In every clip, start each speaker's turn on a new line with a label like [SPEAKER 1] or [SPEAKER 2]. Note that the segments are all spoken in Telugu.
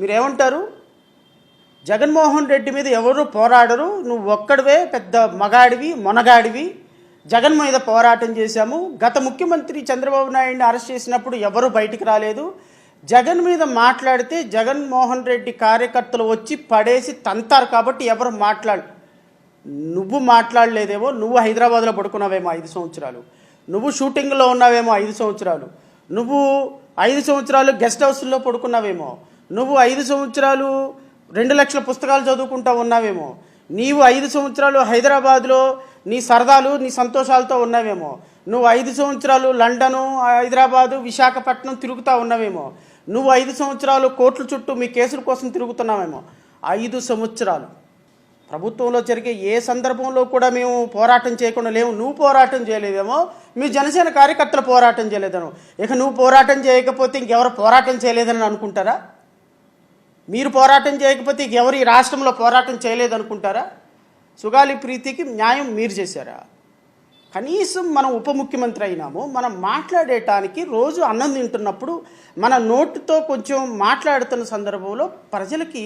[SPEAKER 1] మీరేమంటారు? జగన్మోహన్ రెడ్డి మీద ఎవరు పోరాడరు? నువ్వు ఒక్కడివే పెద్ద మగాడివి మొనగాడివి. జగన్ మీద పోరాటం చేశాము. గత ముఖ్యమంత్రి చంద్రబాబు నాయుడిని అరెస్ట్ చేసినప్పుడు ఎవరు బయటికి రాలేదు. జగన్ మీద మాట్లాడితే జగన్మోహన్ రెడ్డి కార్యకర్తలు వచ్చి పడేసి తంతారు కాబట్టి ఎవరు మాట్లాడు నువ్వు మాట్లాడలేదేమో నువ్వు హైదరాబాద్లో పడుకున్నావేమో ఐదు సంవత్సరాలు. నువ్వు షూటింగ్లో ఉన్నావేమో ఐదు సంవత్సరాలు. నువ్వు ఐదు సంవత్సరాలు గెస్ట్ హౌస్లో పడుకున్నావేమో. నువ్వు ఐదు సంవత్సరాలు రెండు లక్షల పుస్తకాలు చదువుకుంటా ఉన్నావేమో. నీవు ఐదు సంవత్సరాలు హైదరాబాద్లో నీ సరదాలు నీ సంతోషాలతో ఉన్నావేమో. నువ్వు ఐదు సంవత్సరాలు లండను హైదరాబాదు విశాఖపట్నం తిరుగుతూ ఉన్నావేమో. నువ్వు ఐదు సంవత్సరాలు కోట్ల చుట్టూ మీ కేసుల కోసం తిరుగుతున్నావేమో. ఐదు సంవత్సరాలు. ప్రభుత్వంలో జరిగే ఏ సందర్భంలో కూడా మేము పోరాటం చేయకుండా లేవు. నువ్వు పోరాటం చేయలేదేమో మీ జనసేన కార్యకర్తలు పోరాటం చేయలేదను. ఇక నువ్వు పోరాటం చేయకపోతే ఇంకెవరు పోరాటం చేయలేదని అనుకుంటారా? మీరు పోరాటం చేయకపోతే ఎవరు ఈ రాష్ట్రంలో పోరాటం చేయలేదనుకుంటారా? సుగాలి ప్రీతికి న్యాయం మీరు చేశారా? కనీసం మనం ఉప ముఖ్యమంత్రి అయినాము మనం మాట్లాడేటానికి రోజు అన్నం తింటున్నప్పుడు మన నోటితో కొంచెం మాట్లాడుతున్న సందర్భంలో ప్రజలకి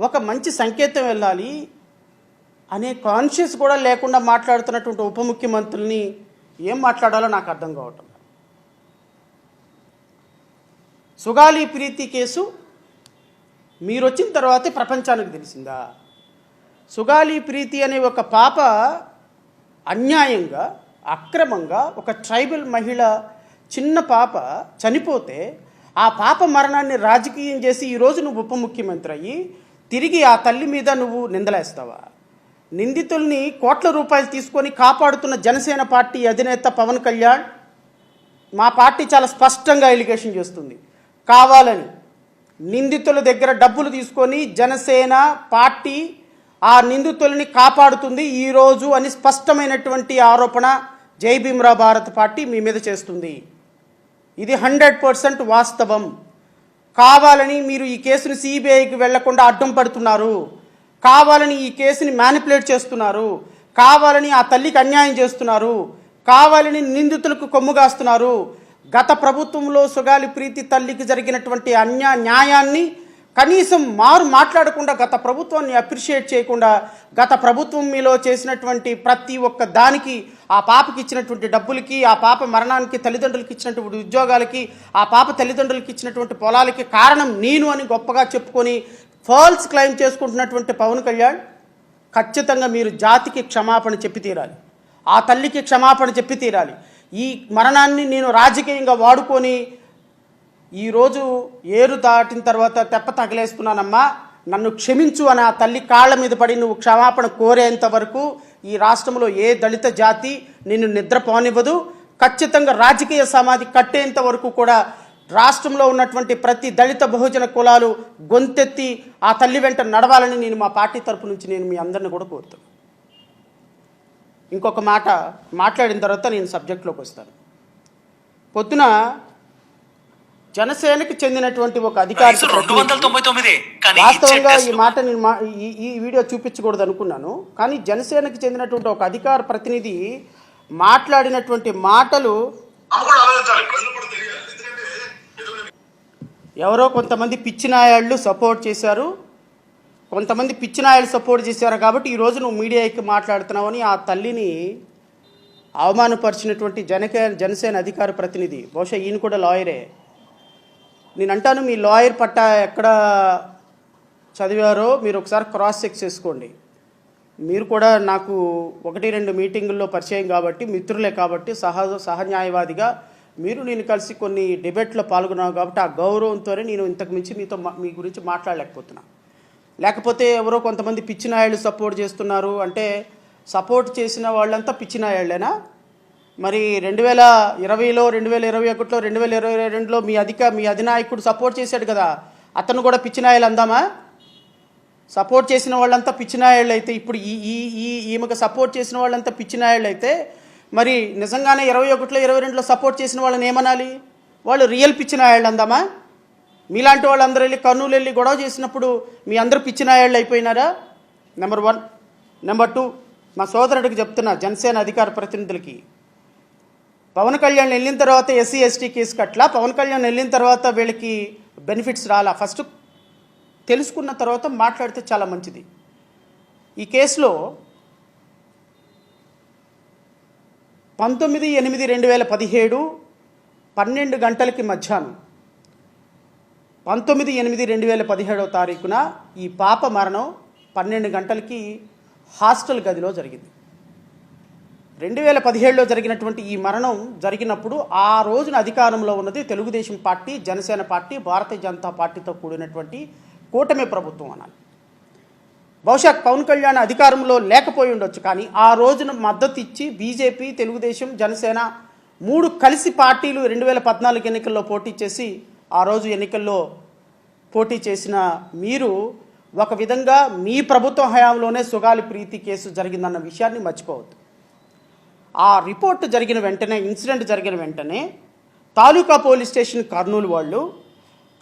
[SPEAKER 1] ఒక మంచి సంకేతం వెళ్ళాలి అనే కాన్షియస్ కూడా లేకుండా మాట్లాడుతున్నటువంటి ఉప ముఖ్యమంత్రుల్ని ఏం మాట్లాడాలో నాకు అర్థం కావటం సుగాలి ప్రీతి కేసు మీరు వచ్చిన తర్వాతే ప్రపంచానికి తెలిసిందా? సుగాలి ప్రీతి అనే ఒక పాప అన్యాయంగా అక్రమంగా ఒక ట్రైబల్ మహిళ చిన్న పాప చనిపోతే ఆ పాప మరణాన్ని రాజకీయం చేసి ఈరోజు నువ్వు ఉప ముఖ్యమంత్రి అయ్యి తిరిగి ఆ తల్లి మీద నువ్వు నిందలేస్తావా? నిందితుల్ని కోట్ల రూపాయలు తీసుకొని కాపాడుతున్న జనసేన పార్టీ అధినేత పవన్ కళ్యాణ్ మా పార్టీ చాలా స్పష్టంగా ఎలిగేషన్ చేస్తుంది. కావాలని నిందితుల దగ్గర డబ్బులు తీసుకొని జనసేన పార్టీ ఆ నిందితుల్ని కాపాడుతుంది ఈరోజు అని స్పష్టమైనటువంటి ఆరోపణ జై భీమ్రా భారత్ పార్టీ మీ మీద చేస్తుంది. ఇది హండ్రెడ్ పర్సెంట్ వాస్తవం. కావాలని మీరు ఈ కేసును సిబిఐకి వెళ్ళకుండా అడ్డం పడుతున్నారు. కావాలని ఈ కేసుని మ్యానిపులేట్ చేస్తున్నారు. కావాలని ఆ తల్లికి అన్యాయం చేస్తున్నారు. కావాలని నిందితులకు కొమ్ముగాస్తున్నారు గత ప్రభుత్వంలో సుగాలి ప్రీతి తల్లికి జరిగినటువంటి అన్యా న్యాయాన్ని కనీసం మారు మాట్లాడకుండా గత ప్రభుత్వాన్ని అప్రిషియేట్ చేయకుండా గత ప్రభుత్వం మీలో చేసినటువంటి ప్రతి ఒక్క దానికి ఆ పాపకి ఇచ్చినటువంటి డబ్బులకి ఆ పాప మరణానికి తల్లిదండ్రులకి ఇచ్చినటువంటి ఉద్యోగాలకి ఆ పాప తల్లిదండ్రులకి ఇచ్చినటువంటి పొలాలకి కారణం నేను అని గొప్పగా చెప్పుకొని ఫాల్స్ క్లెయిమ్ చేసుకుంటున్నటువంటి పవన్ కళ్యాణ్ ఖచ్చితంగా మీరు జాతికి క్షమాపణ చెప్పి తీరాలి. ఆ తల్లికి క్షమాపణ చెప్పి తీరాలి. ఈ మరణాన్ని నేను రాజకీయంగా వాడుకొని ఈరోజు ఏరు దాటిన తర్వాత తెప్ప తగిలేస్తున్నానమ్మా. నన్ను క్షమించు అని ఆ తల్లి కాళ్ళ మీద పడి నువ్వు క్షమాపణ కోరేంత వరకు ఈ రాష్ట్రంలో ఏ దళిత జాతి నిన్ను నిద్రపోనివ్వదు ఖచ్చితంగా రాజకీయ సమాధి కట్టేంత వరకు కూడా రాష్ట్రంలో ఉన్నటువంటి ప్రతి దళిత బహుజన కులాలు గొంతెత్తి ఆ తల్లి వెంట నడవాలని నేను మా పార్టీ తరపు నుంచి నేను మీ అందరిని కూడా కోరుతాను ఇంకొక మాట మాట్లాడిన తర్వాత నేను సబ్జెక్ట్లోకి వస్తాను. పొద్దున జనసేనకి చెందినటువంటి ఒక అధికారి వాస్తవంగా ఈ మాట నేను మా- ఈ ఈ వీడియో చూపించకూడదు అనుకున్నాను కానీ జనసేనకి చెందినటువంటి ఒక అధికార ప్రతినిధి మాట్లాడినటువంటి మాటలు ఎవరో కొంతమంది పిచ్చినాయాళ్ళు సపోర్ట్ చేశారు. కొంతమంది పిచ్చినాయలు సపోర్ట్ చేశారు కాబట్టి ఈరోజు నువ్వు మీడియాకి మాట్లాడుతున్నావని ఆ తల్లిని అవమానపరిచినటువంటి జనకే జనసేన అధికార ప్రతినిధి. బహుశా ఈయన కూడా లాయరే నేను అంటాను మీ లాయర్ పట్ట ఎక్కడ చదివారో మీరు ఒకసారి క్రాస్ చెక్ చేసుకోండి. మీరు కూడా నాకు ఒకటి రెండు మీటింగుల్లో పరిచయం కాబట్టి మిత్రులే కాబట్టి సహజ సహన్యాయవాదిగా మీరు నేను కలిసి కొన్ని డిబేట్లో పాల్గొన్నావు కాబట్టి ఆ గౌరవంతోనే నేను ఇంతకు మించి మీతో మా- మీ గురించి మాట్లాడలేకపోతున్నా. లేకపోతే ఎవరో కొంతమంది పిచ్చినాయాళ్ళు సపోర్ట్ చేస్తున్నారు. అంటే సపోర్ట్ చేసిన వాళ్ళంతా పిచ్చినాయాళ్ళేనా? మరి రెండు వేల ఇరవైలో రెండు వేల ఇరవై ఒకటిలో రెండు వేల ఇరవై రెండులో మీ అధిక మీ అధినాయకుడు సపోర్ట్ చేశాడు కదా. అతను కూడా పిచ్చినాయాలు అందామా? సపోర్ట్ చేసిన వాళ్ళంతా పిచ్చినాయాళ్ళు అయితే ఇప్పుడు ఈ ఈ ఈ ఈమెకు సపోర్ట్ చేసిన వాళ్ళంతా పిచ్చినాయాళ్ళు అయితే మరి నిజంగానే ఇరవై ఒకటిలో ఇరవై రెండులో సపోర్ట్ చేసిన వాళ్ళని ఏమనాలి? వాళ్ళు రియల్ పిచ్చినాయాళ్ళు అందామా? మీలాంటి వాళ్ళందరూ వెళ్ళి కర్నూలు వెళ్ళి గొడవ చేసినప్పుడు మీ అందరూ పిచ్చినాయాళ్ళు అయిపోయినారా? నెంబర్ వన్ నెంబర్ టూ మా సోదరుడికి చెప్తున్నా జనసేన అధికార ప్రతినిధులకి. పవన్ కళ్యాణ్ వెళ్ళిన తర్వాత ఎస్సీ ఎస్టీ కేసు కట్లా పవన్ కళ్యాణ్ వెళ్ళిన తర్వాత వీళ్ళకి బెనిఫిట్స్ రాలా? ఫస్ట్ తెలుసుకున్న తర్వాత మాట్లాడితే చాలా మంచిది. ఈ కేసులో పంతొమ్మిది ఎనిమిది రెండు వేల పదిహేడు పన్నెండు గంటలకి మధ్యాహ్నం పంతొమ్మిది ఎనిమిది రెండు వేల పదిహేడవ తారీఖున ఈ పాప మరణం పన్నెండు గంటలకి హాస్టల్ గదిలో జరిగింది. రెండు వేల పదిహేడులో జరిగినటువంటి ఈ మరణం జరిగినప్పుడు ఆ రోజున అధికారంలో ఉన్నది తెలుగుదేశం పార్టీ జనసేన పార్టీ భారతీయ జనతా పార్టీతో కూడినటువంటి కూటమి ప్రభుత్వం అనాలి. బహుశా పవన్ కళ్యాణ్ అధికారంలో లేకపోయి ఉండొచ్చు కానీ ఆ రోజున మద్దతు ఇచ్చి బీజేపీ తెలుగుదేశం జనసేన మూడు కలిసి పార్టీలు రెండు వేల పద్నాలుగు ఎన్నికల్లో పోటీ చేసి ఆ రోజు ఎన్నికల్లో పోటీ చేసిన మీరు ఒక విధంగా మీ ప్రభుత్వ హయాంలోనే సుగాలి ప్రీతి కేసు జరిగిందన్న విషయాన్ని మర్చిపోవద్దు. ఆ రిపోర్ట్ జరిగిన వెంటనే ఇన్సిడెంట్ జరిగిన వెంటనే తాలూకా పోలీస్ స్టేషన్ కర్నూలు వాళ్ళు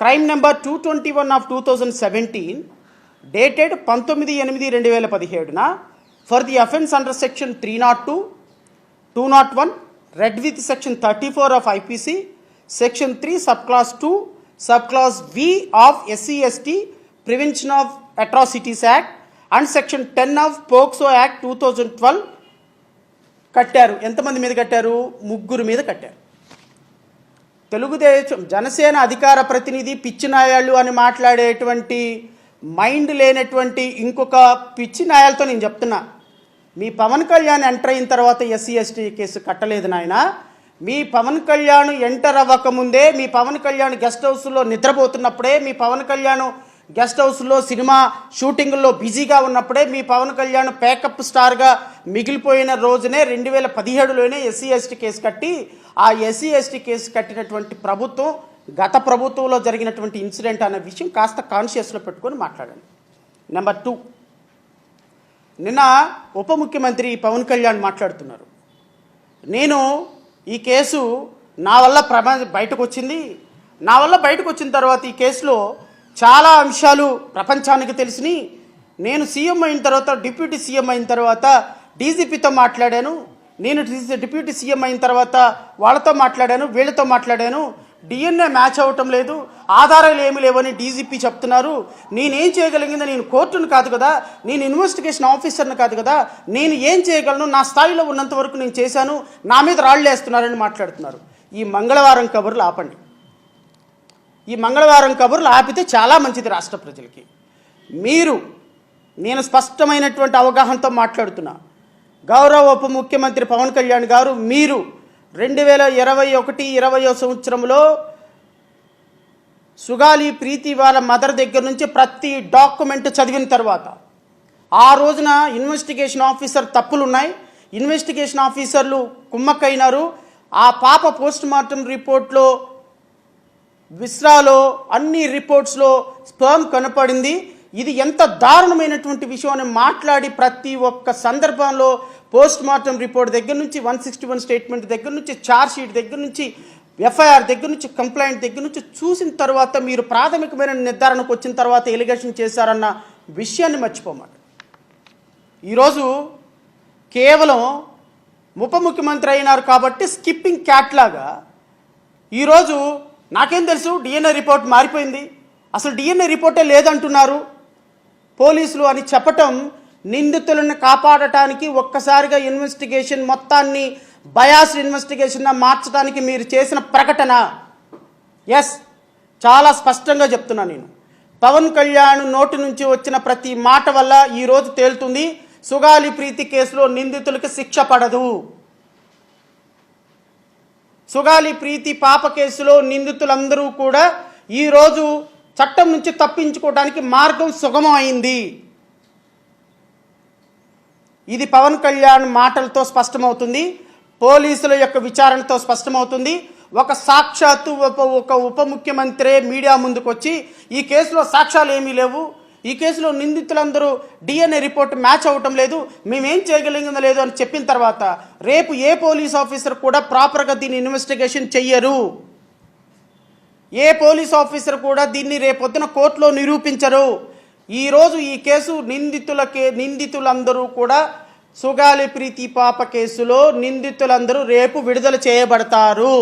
[SPEAKER 1] crime number two twenty one of two thousand seventeen dated పంతొమ్మిది ఎనిమిది రెండు వేల పదిహేడున for the offence under section three not two two not one read with section thirty four of IPC section three sub clause two sub clause v of SC ST prevention of atrocities act and section ten of POCSO act two thousand twelve కట్టారు. ఎంతమంది మీద కట్టారు? ముగ్గురు మీద కట్టారు. తెలుగుదేశం జనసేన అధికార ప్రతినిధి పిచ్చినాయాళ్ళు అని మాట్లాడేటువంటి మైండ్ లేనటువంటి ఇంకొక పిచ్చి నాయాలతో నేను చెప్తున్నా. మీ పవన్ కళ్యాణ్ ఎంటర్ అయిన తర్వాత ఎస్సీ ఎస్టీ కేసు కట్టలేదు నాయన. మీ పవన్ కళ్యాణ్ ఎంటర్ అవ్వకముందే మీ పవన్ కళ్యాణ్ గెస్ట్ హౌస్లో నిద్రపోతున్నప్పుడే మీ పవన్ కళ్యాణ్ గెస్ట్ హౌస్లో సినిమా షూటింగ్లో బిజీగా ఉన్నప్పుడే మీ పవన్ కళ్యాణ్ ప్యాకప్ స్టార్గా మిగిలిపోయిన రోజునే రెండు వేల పదిహేడులోనే ఎస్సీ ఎస్టీ కేసు కట్టి ఆ ఎస్సీ ఎస్టీ కేసు కట్టినటువంటి ప్రభుత్వం గత ప్రభుత్వంలో జరిగినటువంటి ఇన్సిడెంట్ అనే విషయం కాస్త కాన్షియస్లో పెట్టుకొని మాట్లాడండి. నెంబర్ టూ నిన్న ఉప ముఖ్యమంత్రి పవన్ కళ్యాణ్ మాట్లాడుతున్నారు. నేను ఈ కేసు నా వల్ల ప్రమా బయటకు వచ్చింది నా వల్ల బయటకు వచ్చిన తర్వాత ఈ కేసులో చాలా అంశాలు ప్రపంచానికి తెలిసినాయి. నేను సీఎం అయిన తర్వాత డిప్యూటీ సీఎం అయిన తర్వాత డీజీపీతో మాట్లాడాను. నేను డిప్యూటీ సీఎం అయిన తర్వాత వాళ్ళతో మాట్లాడాను వీళ్ళతో మాట్లాడాను. డిఎన్ఏ మ్యాచ్ అవ్వటం లేదు. ఆధారాలు ఏమి లేవని డీజీపీ చెప్తున్నారు. నేనేం చేయగలిగింది? నేను కోర్టును కాదు కదా. నేను ఇన్వెస్టిగేషన్ ఆఫీసర్ని కాదు కదా. నేను ఏం చేయగలను? నా స్థాయిలో ఉన్నంత వరకు నేను చేశాను. నా మీద రాళ్ళు వేస్తున్నారని మాట్లాడుతున్నారు. ఈ మంగళవారం కబుర్లు ఆపండి. ఈ మంగళవారం కబుర్లు ఆపితే చాలా మంచిది రాష్ట్ర ప్రజలకి. మీరు నేను స్పష్టమైనటువంటి అవగాహనతో మాట్లాడుతున్నా. గౌరవ ఉప ముఖ్యమంత్రి పవన్ కళ్యాణ్ గారు మీరు రెండు వేల ఇరవై ఒకటి ఇరవయో సంవత్సరంలో సుగాలి ప్రీతి వాళ్ళ మదర్ దగ్గర నుంచి ప్రతి డాక్యుమెంట్ చదివిన తర్వాత ఆ రోజున ఇన్వెస్టిగేషన్ ఆఫీసర్ తప్పులు ఉన్నాయి ఇన్వెస్టిగేషన్ ఆఫీసర్లు కుమ్మక్కైనారు ఆ పాప పోస్ట్ మార్టం రిపోర్ట్లో విస్రాలో అన్ని రిపోర్ట్స్లో స్పర్మ్ కనపడింది. ఇది ఎంత దారుణమైనటువంటి విషయం అని మాట్లాడి ప్రతి ఒక్క సందర్భంలో పోస్ట్ మార్టం రిపోర్ట్ దగ్గర నుంచి వన్ సిక్స్టీ వన్ స్టేట్మెంట్ దగ్గర నుంచి చార్జ్ షీట్ దగ్గర నుంచి ఎఫ్ఐఆర్ దగ్గర నుంచి కంప్లైంట్ దగ్గర నుంచి చూసిన తర్వాత మీరు ప్రాథమికమైన నిర్ధారణకు వచ్చిన తర్వాత ఎలిగేషన్ చేశారన్న విషయాన్ని మర్చిపోమాట ఈరోజు కేవలం ఉప ముఖ్యమంత్రి అయినారు కాబట్టి స్కిప్పింగ్ క్యాట్ లాగా ఈరోజు నాకేం తెలుసు డిఎన్ఏ రిపోర్ట్ మారిపోయింది. అసలు డిఎన్ఏ రిపోర్టే లేదంటున్నారు. పోలీసులు అని చెప్పటం నిందితులను కాపాడటానికి ఒక్కసారిగా ఇన్వెస్టిగేషన్ మొత్తాన్ని బయాస్ ఇన్వెస్టిగేషన్ మార్చడానికి మీరు చేసిన ప్రకటన. ఎస్ చాలా స్పష్టంగా చెప్తున్నా నేను. పవన్ కళ్యాణ్ నోటి నుంచి వచ్చిన ప్రతి మాట వల్ల ఈరోజు తేలుతుంది. సుగాలి ప్రీతి కేసులో నిందితులకు శిక్ష పడదు. సుగాలి ప్రీతి పాప కేసులో నిందితులందరూ కూడా ఈరోజు చట్టం నుంచి తప్పించుకోవడానికి మార్గం సుగమం అయింది ఇది పవన్ కళ్యాణ్ మాటలతో స్పష్టమవుతుంది పోలీసుల యొక్క విచారణతో స్పష్టమవుతుంది. ఒక సాక్షాత్తు ఒక ఒక ఉప ముఖ్యమంత్రి మీడియా ముందుకు వచ్చి ఈ కేసులో సాక్ష్యాలు ఏమీ లేవు. ఈ కేసులో నిందితులందరూ డిఎన్ఏ రిపోర్ట్ మ్యాచ్ అవ్వటం లేదు. మేమేం చేయగలిగిందో లేదు అని చెప్పిన తర్వాత రేపు ఏ పోలీస్ ఆఫీసర్ కూడా ప్రాపర్గా దీన్ని ఇన్వెస్టిగేషన్ చెయ్యరు. ఏ పోలీస్ ఆఫీసర్ కూడా దీన్ని రేపొద్దున కోర్టులో నిరూపించరు. ఈరోజు ఈ కేసు నిందితులకే నిందితులందరూ కూడా సుగాలి ప్రీతి పాప కేసులో నిందితులందరూ రేపు విడుదల చేయబడతారు.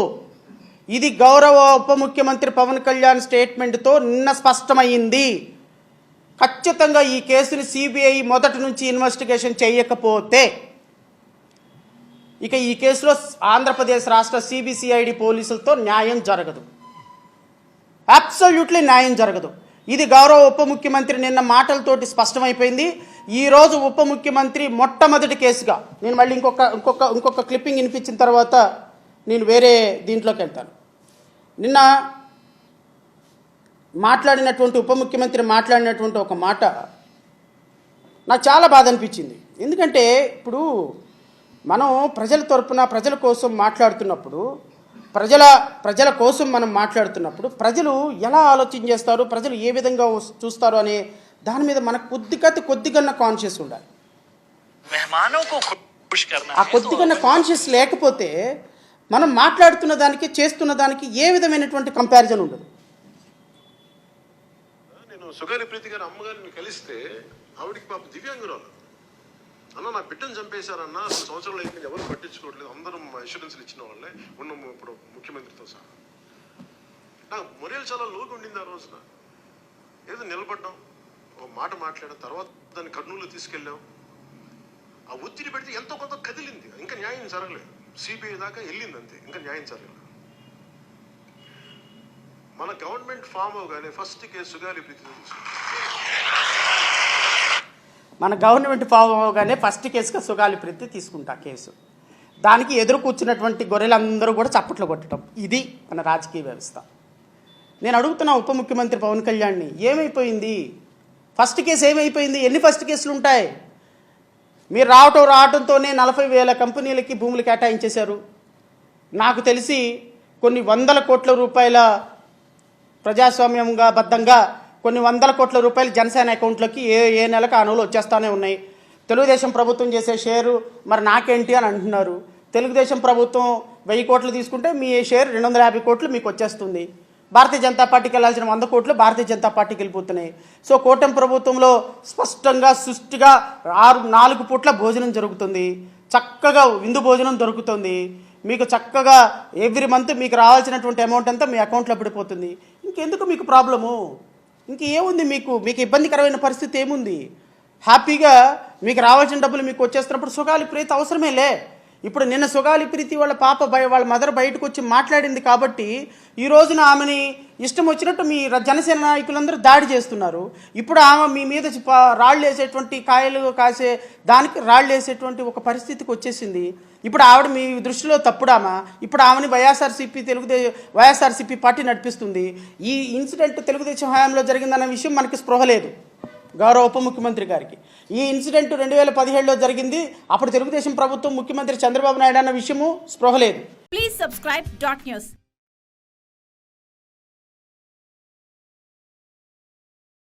[SPEAKER 1] ఇది గౌరవ ఉప ముఖ్యమంత్రి పవన్ కళ్యాణ్ స్టేట్మెంట్తో నిన్న స్పష్టమైంది. ఖచ్చితంగా ఈ కేసుని సిబిఐ మొదటి నుంచి ఇన్వెస్టిగేషన్ చేయకపోతే ఇక ఈ కేసులో ఆంధ్రప్రదేశ్ రాష్ట్ర సిబిసిఐడి పోలీసులతో న్యాయం జరగదు. అబ్సల్యూట్లీ న్యాయం జరగదు. ఇది గౌరవ ఉప ముఖ్యమంత్రి నిన్న మాటలతోటి స్పష్టమైపోయింది. ఈరోజు ఉప ముఖ్యమంత్రి మొట్టమొదటి కేసుగా నేను మళ్ళీ ఇంకొక ఇంకొక ఇంకొక క్లిప్పింగ్ వినిపించిన తర్వాత నేను వేరే దీంట్లోకి వెళ్తాను. నిన్న మాట్లాడినటువంటి ఉప ముఖ్యమంత్రి మాట్లాడినటువంటి ఒక మాట నాకు చాలా బాధ అనిపించింది. ఎందుకంటే ఇప్పుడు మనం ప్రజల తరపున ప్రజల కోసం మాట్లాడుతున్నప్పుడు ప్రజల ప్రజల కోసం మనం మాట్లాడుతున్నప్పుడు ప్రజలు ఎలా ఆలోచన చేస్తారు? ప్రజలు ఏ విధంగా చూస్తారు అనే దాని మీద మనకు కొద్దిగా కొద్దిగా కాన్షియస్ ఉండాలి. ఆ కొద్దిగా కాన్షియస్ లేకపోతే మనం మాట్లాడుతున్న దానికి చేస్తున్న దానికి ఏ విధమైనటువంటి కంపారిజన్ ఉండదు.
[SPEAKER 2] నేను సుగారి ప్రీతి గారు అమ్మగారిని కలిస్తే ఆవిడికి పాప దివ్యాంగురాలు. అన్న నా బిడ్డను చంపేశారన్న రెండు సంవత్సరాలు అయిపోయింది ఎవరు పట్టించుకోవట్లేదు. అందరం ఇన్సూరెన్స్లు ఇచ్చిన వాళ్ళే. ఉన్నాము ఇప్పుడు ముఖ్యమంత్రితో సహా. నాకు మొరేలు చాలా లోకి ఉండింది ఆ రోజున. ఏదో నిలబడ్డాం ఒక మాట మాట్లాడాం తర్వాత దాన్ని కర్నూలు తీసుకెళ్ళాం. ఆ ఒత్తిడి పెడితే ఎంతో కొంత కదిలింది. ఇంకా న్యాయం జరగలేదు. సిబిఐ దాకా వెళ్ళింది అంతే. ఇంకా న్యాయం జరగలేదు. మన గవర్నమెంట్ ఫామ్ అవగానే ఫస్ట్ కేసు సుగాలి ప్రీతి
[SPEAKER 1] మన గవర్నమెంట్ ఫామ్ అవగానే ఫస్ట్ కేసుగా సుగాలి ప్రీతి తీసుకుంటా కేసు. దానికి ఎదురు కూర్చున్నటువంటి గొర్రెలందరూ కూడా చప్పట్లు కొట్టడం. ఇది మన రాజకీయ వ్యవస్థ. నేను అడుగుతున్నా ఉప ముఖ్యమంత్రి పవన్ కళ్యాణ్ని ఏమైపోయింది? ఫస్ట్ కేసు ఏమైపోయింది? ఎన్ని ఫస్ట్ కేసులు ఉంటాయి? మీరు రావటం రావడంతోనే నలభై వేల కంపెనీలకి భూములు కేటాయించేశారు. నాకు తెలిసి కొన్ని వందల కోట్ల రూపాయల ప్రజాస్వామ్యంగా బద్ధంగా కొన్ని వందల కోట్ల రూపాయలు జనసేన అకౌంట్లోకి ఏ ఏ నెలకు ఆ నెలలు వచ్చేస్తానే ఉన్నాయి. తెలుగుదేశం ప్రభుత్వం చేసే షేరు మరి నాకేంటి అని అంటున్నారు. తెలుగుదేశం ప్రభుత్వం వెయ్యి కోట్లు తీసుకుంటే మీ షేర్ రెండు వందల యాభై కోట్లు మీకు వచ్చేస్తుంది. భారతీయ జనతా పార్టీకి వెళ్ళాల్సిన వంద కోట్లు భారతీయ జనతా పార్టీకి వెళ్ళిపోతున్నాయి. సో కూటమి ప్రభుత్వంలో స్పష్టంగా సుష్టిగా ఆరు నాలుగు పూట్ల భోజనం జరుగుతుంది. చక్కగా విందు భోజనం దొరుకుతుంది. మీకు చక్కగా ఎవ్రీ మంత్ మీకు రావాల్సినటువంటి అమౌంట్ అంతా మీ అకౌంట్లో పడిపోతుంది. ఇంకెందుకు మీకు ప్రాబ్లము? ఇంక ఏముంది మీకు? మీకు ఇబ్బందికరమైన పరిస్థితి ఏముంది? హ్యాపీగా మీకు రావాల్సిన డబ్బులు మీకు వచ్చేస్తున్నప్పుడు సుగాలి ప్రీతి అవసరమేలే. ఇప్పుడు నిన్న సుగాలి ప్రీతి వాళ్ళ పాప భయ వాళ్ళ మదర్ బయటకు వచ్చి మాట్లాడింది కాబట్టి ఈ రోజున ఆమెని ఇష్టం వచ్చినట్టు మీ జనసేన నాయకులందరూ దాడి చేస్తున్నారు. ఇప్పుడు ఆమె మీ మీద రాళ్ళు వేసేటువంటి కాయలు కాసే దానికి రాళ్ళు వేసేటువంటి ఒక పరిస్థితికి వచ్చేసింది. ఇప్పుడు ఆవిడ మీ దృష్టిలో తప్పుడామా ఇప్పుడు ఆమెని వైఎస్ఆర్సీపీ తెలుగుదేశం వైఎస్ఆర్సీపీ పార్టీ నడిపిస్తుంది. ఈ ఇన్సిడెంట్ తెలుగుదేశం హయాంలో జరిగిందన్న విషయం మనకి స్పృహ లేదు. గౌరవ ఉప ముఖ్యమంత్రి గారికి. ఈ ఇన్సిడెంట్ రెండు వేల పదిహేడులో జరిగింది. అప్పుడు తెలుగుదేశం ప్రభుత్వం ముఖ్యమంత్రి చంద్రబాబు నాయుడు అన్న విషయము స్పృహ లేదు
[SPEAKER 3] సబ్స్క్రైబ్ డాట్ న్యూస్.